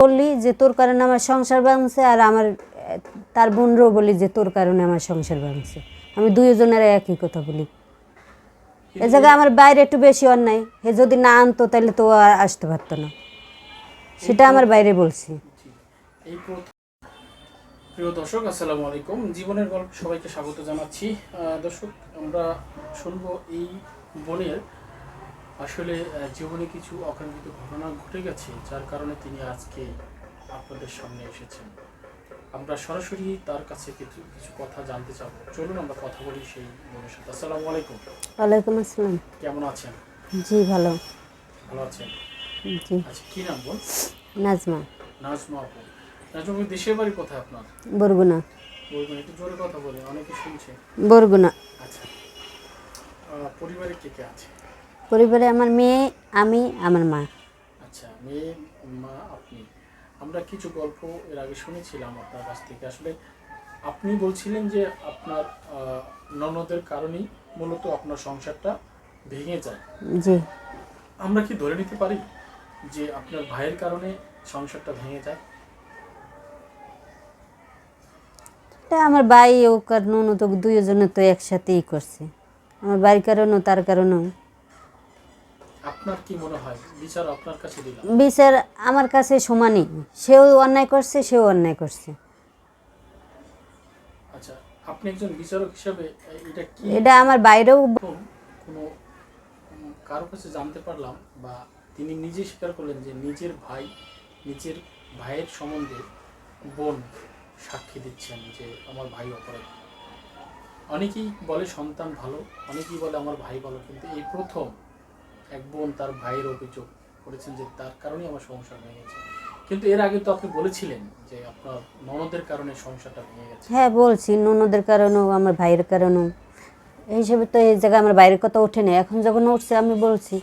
বললি যে তোর কারণে আমার সংসার ভাঙছে আর আমার, তার বোনরও বলি যে তোর কারণে আমার সংসার ভাঙছে। আমি দুইজনের একই কথা বলি। এ জায়গায় আমার বাইরে একটু বেশি অন্যায়। হে যদি না আনতো তাহলে তো আর আসতে পারতো না। সেটা আমার বাইরে বলছি। প্রিয় দর্শক, আসসালামু আলাইকুম। জীবনের গল্প সবাইকে স্বাগত জানাচ্ছি। দর্শক, আমরা শুনব এই বোনের আসলে জীবনে কিছু অকাঙ্ক্ষিত ঘটনা ঘটে গেছে যার কারণে তিনি আজকে আপনাদের সামনে এসেছেন। আমরা সরাসরি তার কাছে কিছু কিছু কথা জানতে চাবো। চলুন আমরা কথা বলি সেই বোনের সাথে। আসসালামু আলাইকুম। ওয়ালাইকুম আসসালাম। কেমন আছেন? জি ভালো। ভালো আছেন? জি। আচ্ছা কি নাম বোন নাজমা। নাজমা আপু। নাজমা আপু, দেশের বাড়ি কোথায় আপনার? বরগুনা। বলবেন একটু জোরে কথা বলে অনেকে শুনছে। বরগুনা। আচ্ছা। পরিবারে কে কে আছে? পরিবারে আমার মেয়ে আমি আমার মা। আচ্ছা মেয়ে মা আপনি। আমরা কিছু গল্প এর আগে শুনেছিলাম আপনার কাছ থেকে। আসলে আপনি বলছিলেন যে আপনার ননদের কারণেই মূলত আপনার সংসারটা ভেঙে যায়। জি। আমরা কি ধরে নিতে পারি যে আপনার ভাইয়ের কারণে সংসারটা ভেঙে যায়? আমার ভাই ও কারণ তো দুইজনে তো একসাথেই করছে। আমার বাড়ির কারণও তার কারণেও। আপনার কি মনে হয়? বিচার আপনার কাছে দিলাম। বিচার আমার কাছে সমানই। সেও অন্যায় করছে সেও অন্যায় করছে। আচ্ছা আপনি একজন বিচারক হিসাবে এটা কি এটা আমার বাইরেও কোনো কারও কাছে জানতে পারলাম বা তিনি নিজে স্বীকার করলেন যে নিজের ভাই নিজের ভাইয়ের সম্বন্ধে বোন সাক্ষী দিচ্ছেন যে আমার ভাই অপরাধ। অনেকেই বলে সন্তান ভালো অনেকেই বলে আমার ভাই ভালো কিন্তু এই প্রথম এক বোন তার ভাইয়ের অভিযোগ করেছেন যে তার কারণেই আমার সংসার ভেঙে গেছে কিন্তু এর আগে তো আপনি বলেছিলেন যে আপনার ননদের কারণে সংসারটা ভেঙে গেছে। হ্যাঁ বলছি ননদের কারণেও আমার ভাইয়ের কারণেও। এই হিসেবে তো এই জায়গায় আমার বাইরের কথা ওঠে না। এখন যখন উঠছে আমি বলছি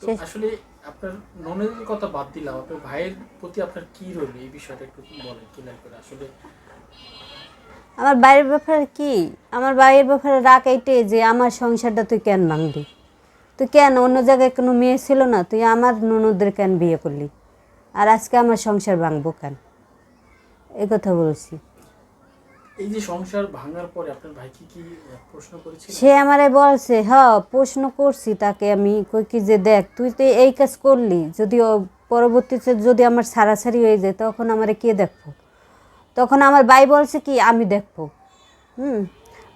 তো আসলে আপনার ননের কথা বাদ দিলাম। আপনার ভাইয়ের প্রতি আপনার কি রইল? এই বিষয়টা একটু বলেন ক্লিয়ার করে? আসলে আমার বাইরের ব্যাপারে কি? আমার বাইরের ব্যাপারে রাগ এইটাই যে আমার সংসারটা তুই কেন ভাঙলি? তুই কেন? অন্য জায়গায় কোনো মেয়ে ছিল না? তুই আমার ননদের কেন বিয়ে করলি? আর আজকে আমার সংসার ভাঙবো কেন? এই কথা বলছি। এই যে সংসার ভাঙার পরে আপনার ভাই কি কি প্রশ্ন করেছিল? সে আমারে বলছে হ প্রশ্ন করছি তাকে আমি। কই কি যে দেখ তুই তো এই কাজ করলি। যদি পরবর্তীতে যদি আমার সারাসারি হয়ে যায় তখন আমারে কে দেখব? তখন আমার ভাই বলছে কি আমি দেখব। হুম?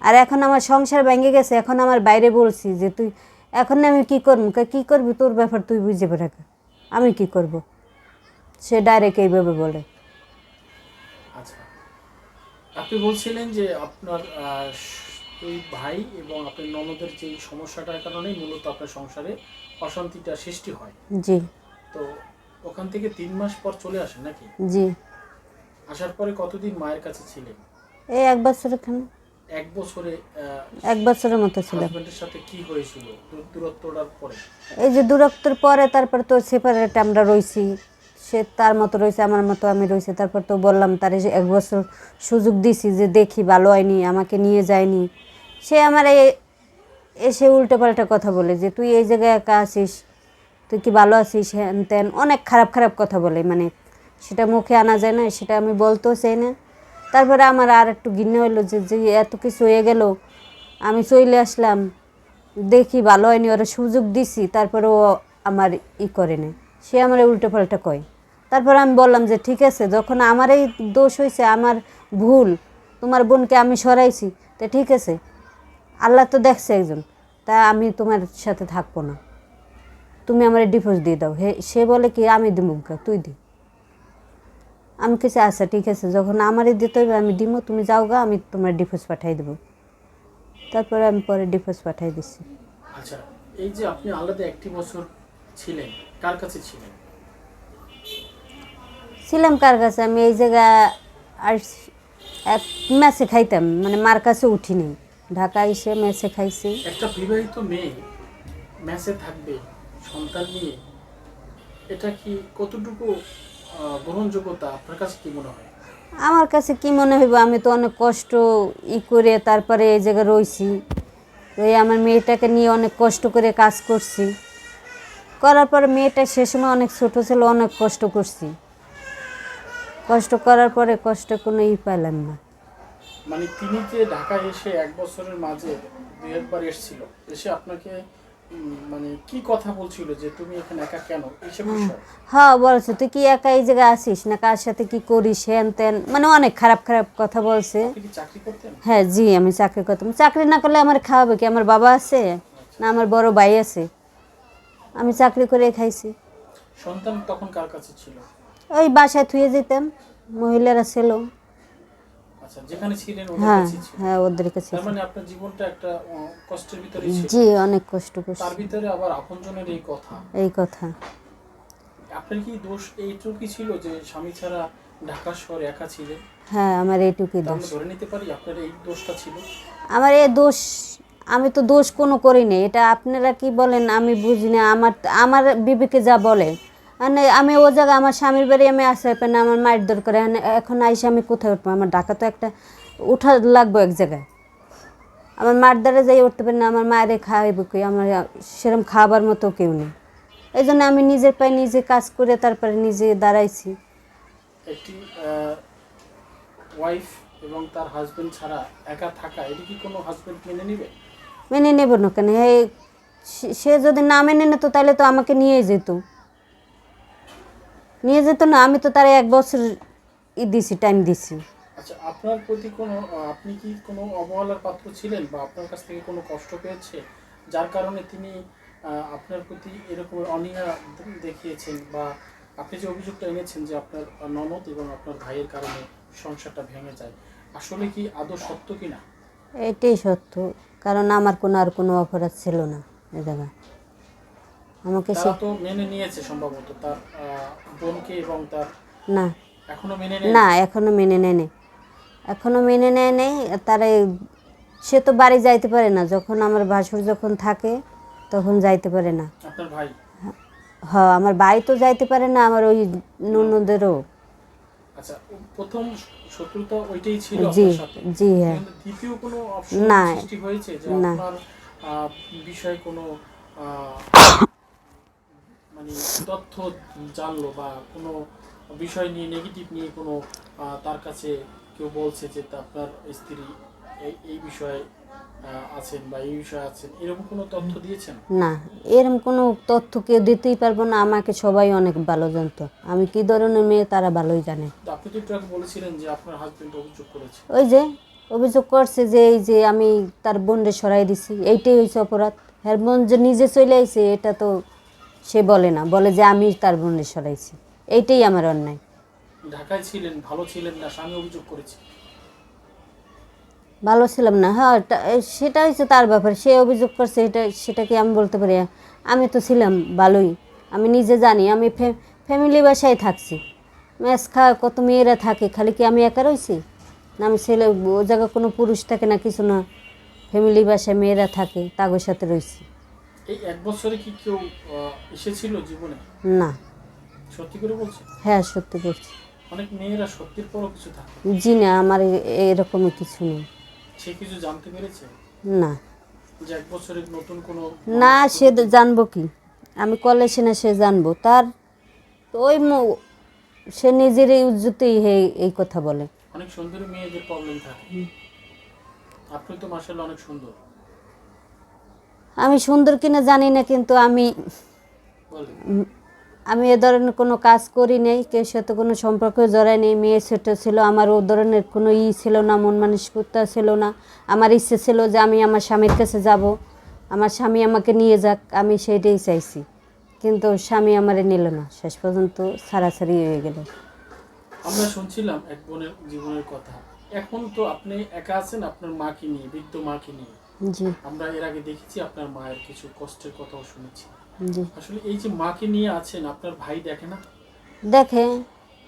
আর এখন আমার সংসার ভেঙে গেছে। এখন আমার বাইরে বলছি যে তুই এখন আমি কি করব? কি করবি? তোর ব্যাপার তুই বুঝে বেড়া আমি কি করব? সে ডাইরেক্ট এইভাবে বলে। আচ্ছা। আপনি বলছিলেন যে আপনার এই ভাই এবং আপনার ননদের যে সমস্যাটার কারণেই মূলত আপনার সংসারে অশান্তিটা সৃষ্টি হয়। জি। তো ওখান থেকে তিন মাস পর চলে আসেন নাকি? জি। আসার পরে কতদিন মায়ের কাছে ছিলেন? এই এক বছর এখানে। এক বছরে এক বছরের মতো হাজবেন্ডের সাথে কি হয়েছিল? দূরত্বটার পরে? এই যে দূরত্বের পরে তারপর তো সেপারেট আমরা রইছি। সে তার মতো রয়েছে আমার মতো আমি রয়েছে তারপর তো বললাম তার এক বছর সুযোগ দিছি যে দেখি ভালো হয়নি আমাকে নিয়ে যায়নি। সে আমার এসে উল্টো পাল্টা কথা বলে যে তুই এই জায়গায় একা আছিস? তুই কি ভালো আছিস? হ্যান ত্যান অনেক খারাপ খারাপ কথা বলে। মানে সেটা মুখে আনা যায় না সেটা আমি বলতেও চাই না। তারপরে আমার আর একটু ঘৃণা হইল যে যে এত কিছু হয়ে গেল। আমি চলে আসলাম, দেখি ভালো হয়নি, ওরা সুযোগ দিছি, তারপরে ও আমার ই করে না সে আমার উল্টো পাল্টা কয়। তারপর আমি বললাম যে, ঠিক আছে, যখন আমার এই দোষ হয়েছে আমার ভুল, তোমার বোনকে আমি সরাইছি, তা ঠিক আছে, আল্লাহ তো দেখছে একজন, তা আমি তোমার সাথে থাকব না। তুমি আমার ডিভোর্স দিয়ে দাও। হে, সে বলে কি, আমি দিব তুই দি। আমি কিছু আচ্ছা ঠিক আছে যখন আমারই দিতে হবে আমি দিব তুমি যাও গা আমি তোমার ডিভোর্স পাঠাই দেবো। তারপরে আমি পরে ডিভোর্স পাঠাই দিচ্ছি আচ্ছা এই যে আপনি আলাদা একটি বছর ছিলেন কার কাছে ছিলেন? ছিলাম কার কাছে? আমি এই জায়গা আর এক ম্যাচে খাইতাম মানে মার কাছে উঠিনি। ঢাকা এসে ম্যাচে খাইছি। একটা বিবাহিত মেয়ে ম্যাচে থাকবে সন্তান নিয়ে এটা কি কতটুকু গ্রহণযোগ্যতা আপনার কাছে কি মনে হয়? আমার কাছে কি মনে হইব আমি তো অনেক কষ্ট ই করে তারপরে এই জায়গায় রইছি। ওই আমার মেয়েটাকে নিয়ে অনেক কষ্ট করে কাজ করছি। করার পরে মেয়েটা সে সময় অনেক ছোটো ছিল অনেক কষ্ট করছি। কষ্ট করার পরে কষ্ট কোনো ই পাইলাম না। মানে তিনি যে ঢাকায় এসে এক বছরের মাঝে দুই একবার এসেছিল এসে আপনাকে মানে কি কথা বলছিল যে তুমি এখানে একা কেন? এইসব বিষয়? হ্যাঁ বলছে তুই কি একা এই জায়গায় আসিস না কার সাথে কি করিস? হ্যান ত্যান মানে অনেক খারাপ খারাপ কথা বলছে। চাকরি করতেন? হ্যাঁ জি আমি চাকরি করতাম। চাকরি না করলে আমার খাওয়াবে কি? আমার বাবা আছে না আমার বড় ভাই আছে। আমি চাকরি করে খাইছি। সন্তান তখন কার কাছে ছিল? ওই বাসায় থুয়ে যেতাম মহিলারা ছিল আচ্ছা যেখানে ছিলেন ওদের হ্যাঁ হ্যাঁ ওদের কাছে মানে আপনার জীবনটা একটা কষ্টের ভিতরে জি অনেক কষ্ট করছি। তার ভিতরে আবার আপনজনের এই কথা। এই কথা। আপনার কি দোষ এইটুকুই ছিল যে স্বামী ছাড়া ঢাকা শহরে একা ছিলেন? হ্যাঁ আমার এইটুকুই দোষ। ধরে নিতে পারি আপনার এই দোষটা ছিল? আমার এই দোষ আমি তো দোষ কোনো করিনি এটা আপনারা কি বলেন আমি বুঝি না। আমার আমার বিবেকে যা বলে মানে আমি ও জায়গায় আমার স্বামীর বাড়ি আমি আশ্রয় পাই না আমার মায়ের দরকার। এখন আইসে আমি কোথায় উঠবো? আমার ঢাকা তো একটা উঠা লাগবো এক জায়গায়। আমার মার দ্বারা যাই উঠতে পারি না আমার মায়ের খাওয়াইব কি আমার সেরকম খাবার মতো কেউ নেই। এই জন্য আমি নিজের পায়ে নিজে কাজ করে তারপরে নিজে দাঁড়াইছি। একটি ওয়াইফ এবং তার হাজবেন্ড ছাড়া একা থাকা এটা কি কোনো হাজবেন্ড মেনে নেবে? মেনে নেব না কেন? সে যদি না মেনে নিত তাহলে তো আমাকে নিয়ে যেত। নিয়ে যেত না আমি তো তার এক বছর ই দিছি টাইম দিছি। আচ্ছা আপনার প্রতি কোনো আপনি কি কোনো অবহেলার পাত্র ছিলেন বা আপনার কাছ থেকে কোনো কষ্ট পেয়েছে? যার কারণে তিনি আপনার প্রতি এরকম অনীহা দেখিয়েছেন বা আপনি যে অভিযোগটা এনেছেন যে আপনার ননদ এবং আপনার ভাইয়ের কারণে সংসারটা ভেঙে যায় আসলে কি আদৌ সত্য কি না এটাই সত্য কারণ আমার কোনো আর কোনো অপরাধ ছিল না এ জায়গায়। আমাকে সে তো মেনে নিয়েছে সম্ভবত তার বোনকে এবং তার না। এখনও মেনে নেয় না এখনও মেনে নেয় নেই এখনও মেনে নেয় নেই তারা সে তো বাড়ি যাইতে পারে না। যখন আমার ভাসুর যখন থাকে তখন যাইতে পারে না। আপনার ভাই? হ আমার ভাই তো যাইতে পারে না আমার ওই ননদেরও। আচ্ছা প্রথম শত্রুতা ওইটাই ছিল জি আপনার সাথে? জি হ্যাঁ। দ্বিতীয় কোনো অপশন। সৃষ্টি হয়েছে যে। আপনার বিষয়ে কোনো মানে তথ্য জানলো বা কোনো বিষয় নিয়ে নেগেটিভ নিয়ে কোনো তার কাছে কেউ বলছে যে আপনার স্ত্রী এই এই বিষয়ে আছেন বা এই বিষয়ে আছেন এরকম কোনো তথ্য দিয়েছেন? না এরকম কোনো তথ্য কেউ দিতেই পারব না। আমাকে সবাই অনেক ভালো জানতো। আমি কি ধরনের মেয়ে তারা ভালোই জানে। আপনি তো একটু বলেছিলেন যে আপনার হাজবেন্ড অভিযোগ করেছে। ওই যে অভিযোগ করছে যে এই যে আমি তার বোনরে সরাই দিছি। এইটাই হয়েছে অপরাধ। হ্যাঁ বোন যে নিজে চলে আইছে এটা তো সে বলে না বলে যে আমি তার বোনরে সরাইছি। এইটাই আমার অন্যায়। ঢাকায় ছিলেন ভালো ছিলেন না স্বামী অভিযোগ করেছে। ভালো ছিলাম না হ্যাঁ সেটা হচ্ছে তার ব্যাপার সে অভিযোগ করছে এটা সেটা কি আমি বলতে পারি? আমি তো ছিলাম ভালোই আমি নিজে জানি আমি ফ্যামিলি বাসায় থাকছি। ম্যাচ খা কত মেয়েরা থাকে খালি কি আমি একা রয়েছি না আমি ছেলে ও জায়গায় কোনো পুরুষ থাকে না কিছু না। ফ্যামিলি বাসায় মেয়েরা থাকে তাগোর সাথে রয়েছি এই এক বছরে কি কেউ এসেছিল জীবনে? না। সত্যি করে বলছে? হ্যাঁ সত্যি করছি অনেক মেয়েরা সত্যির পরও কিছু থাকে জি না আমার এ- এরকমই কিছু নেই। সে কিছু জানতে পেরেছে? না। যে এক বছরের নতুন কোনো না সে জানব কি? আমি কলেজে না সে জানব। তার ওই সে নিজের এই উজ্জতেই হে- এই কথা বলে। অনেক সুন্দরী মেয়েদের প্রবলেম থাকে। আপনি তো মার্শাল অনেক সুন্দর। আমি সুন্দর কিনা জানি না, কিন্তু আমি আমি এ ধরনের কোনো কাজ করি নেই, কেউ সাথে কোনো সম্পর্ক জড়াই নেই, মেয়ে ছোট ছিল, আমার ও ধরনের কোনো ই ছিল না, মন মানসিকতা ছিল না। আমার ইচ্ছে ছিল যে আমি আমার স্বামীর কাছে যাব, আমার স্বামী আমাকে নিয়ে যাক, আমি সেইটাই চাইছি। কিন্তু স্বামী আমারে নিল না, শেষ পর্যন্ত সারাসারি হয়ে গেল। আমরা শুনছিলাম এক বোনের জীবনের কথা। এখন তো আপনি একা আছেন, আপনার মাকে নিয়ে, বৃদ্ধ মাকে নিয়ে? জি। আমরা এর আগে দেখেছি আপনার মায়ের কিছু কষ্টের কথাও শুনেছি। জি। আসলে এই যে মাকে নিয়ে আছেন আপনার ভাই দেখে না? দেখে।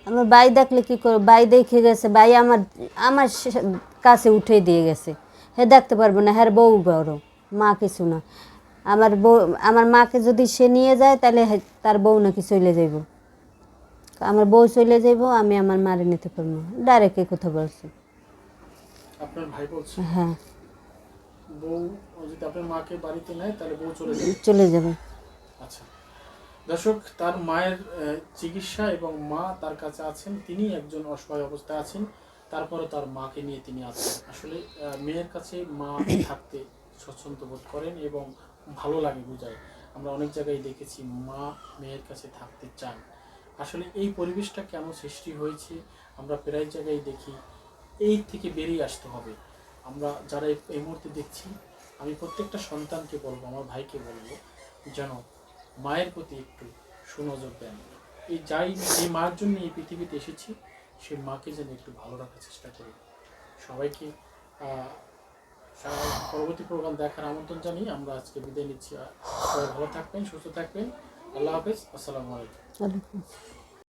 আমার ভাই দেখলে কি করে ভাই দেখে গেছে ভাই আমার আমার কাছে উঠে দিয়ে গেছে। হে দেখতে পারব না হ্যাঁ বউ বড় মা কিছু না। আমার বউ আমার মাকে যদি সে নিয়ে যায় তাহলে তার বউ নাকি চলে যাইব। আমার বউ চলে যাইব আমি আমার মারে নিতে পারব ডাইরেক্ট কথা বলছি। আপনার ভাই বলছে? হ্যাঁ। বউ যদি আপনার মাকে বাড়িতে নেয় তাহলে বউ চলে যাবে। চলে যাবে। আচ্ছা। দর্শক তার মায়ের চিকিৎসা এবং মা তার কাছে আছেন তিনি একজন অসহায় অবস্থায় আছেন তারপরে তার মাকে নিয়ে তিনি আছেন। আসলে মেয়ের কাছে মা থাকতে স্বচ্ছন্দ বোধ করেন এবং ভালো লাগে বোঝায়। আমরা অনেক জায়গায় দেখেছি মা মেয়ের কাছে থাকতে চান। আসলে এই পরিবেশটা কেন সৃষ্টি হয়েছে? আমরা প্রায় জায়গায় দেখি এই থেকে বেরিয়ে আসতে হবে। আমরা যারা এই- মুহূর্তে দেখছি, আমি প্রত্যেকটা সন্তানকে বলব, আমার ভাইকে বলব, যেন মায়ের প্রতি একটু সুনজর দেন। এই যাই এই মার জন্য এই পৃথিবীতে এসেছি সে মাকে যেন একটু ভালো রাখার চেষ্টা করি। সবাইকে পরবর্তী প্রোগ্রাম দেখার আমন্ত্রণ জানিয়ে আমরা আজকে বিদায় নিচ্ছি। সবাই ভালো থাকবেন, সুস্থ থাকবেন। আল্লাহ হাফেজ, আসসালামু আলাইকুম।